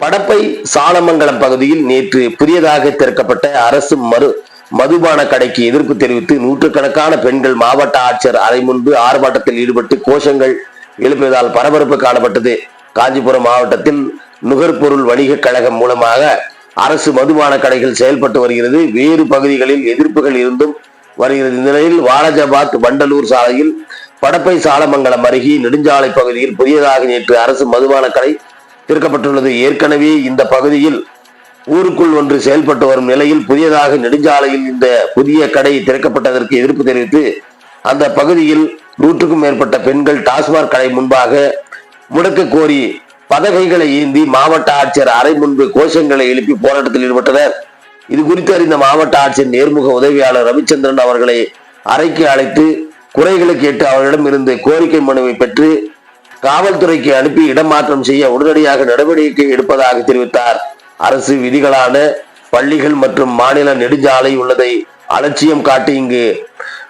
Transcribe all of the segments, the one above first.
படப்பை சாலமங்கலம் பகுதியில் நேற்று புதியதாக திறக்கப்பட்ட அரசு மறு மதுபான கடைக்கு எதிர்ப்பு தெரிவித்து நூற்றுக்கணக்கான பெண்கள் மாவட்ட ஆட்சியர் அறை முன்பு ஆர்ப்பாட்டத்தில் ஈடுபட்டு கோஷங்கள் எழுப்பியதால் பரபரப்பு காணப்பட்டது. காஞ்சிபுரம் மாவட்டத்தில் நுகர்பொருள் வணிகக் கழகம் மூலமாக அரசு மதுபான கடைகள் செயல்பட்டு வருகிறது. வேறு பகுதிகளில் எதிர்ப்புகள் இருந்தும் வருகிறது. இந்த நிலையில் வாலாஜாபாத் வண்டலூர் சாலையில் படப்பை சாலமங்கலம் அருகே நெடுஞ்சாலை பகுதியில் புதியதாக நேற்று அரசு மதுபான கடை திறக்கப்பட்டுள்ளது. ஏற்கனவே இந்த பகுதியில் ஊருக்குள் ஒன்று செயல்பட்டு வரும் நிலையில் புதியதாக நெடுஞ்சாலையில் இந்த புதிய கடை திறக்கப்பட்டதற்கு எதிர்ப்பு தெரிவித்து அந்த பகுதியில் நூற்றுக்கும் மேற்பட்ட பெண்கள் டாஸ்மாக் கடை முன்பாக முடக்க கோரி பதகைகளை ஏந்தி மாவட்ட ஆட்சியர் அறை முன்பு கோஷங்களை எழுப்பி போராட்டத்தில் ஈடுபட்டனர் இது குறித்து அறிந்த மாவட்ட ஆட்சியர் நேர்முக உதவியாளர் ரவிச்சந்திரன் அவர்களை அறைக்கு அழைத்து குறைகளை கேட்டு அவர்களிடம் இருந்து கோரிக்கை மனுவை பெற்று காவல்துறைக்கு அனுப்பி இடமாற்றம் செய்ய உடனடியாக நடவடிக்கை எடுப்பதாக தெரிவித்தார். அரசு விதிகளான பள்ளிகள் மற்றும் மாநில நெடுஞ்சாலை உள்ளதை அலட்சியம் காட்டி இங்கு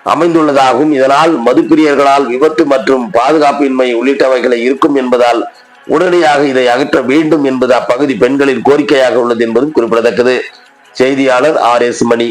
அமைந்துள்ளதாகவும் இதனால் மதுப்பிரியர்களால் விபத்து மற்றும் பாதுகாப்பின்மை உள்ளிட்டவைகளை இருக்கும் என்பதால் உடனடியாக இதை அகற்ற வேண்டும் என்பது அப்பகுதி பெண்களின் கோரிக்கையாக உள்ளது என்பதும் குறிப்பிடத்தக்கது. செய்தியாளர் ஆர் எஸ் மணி.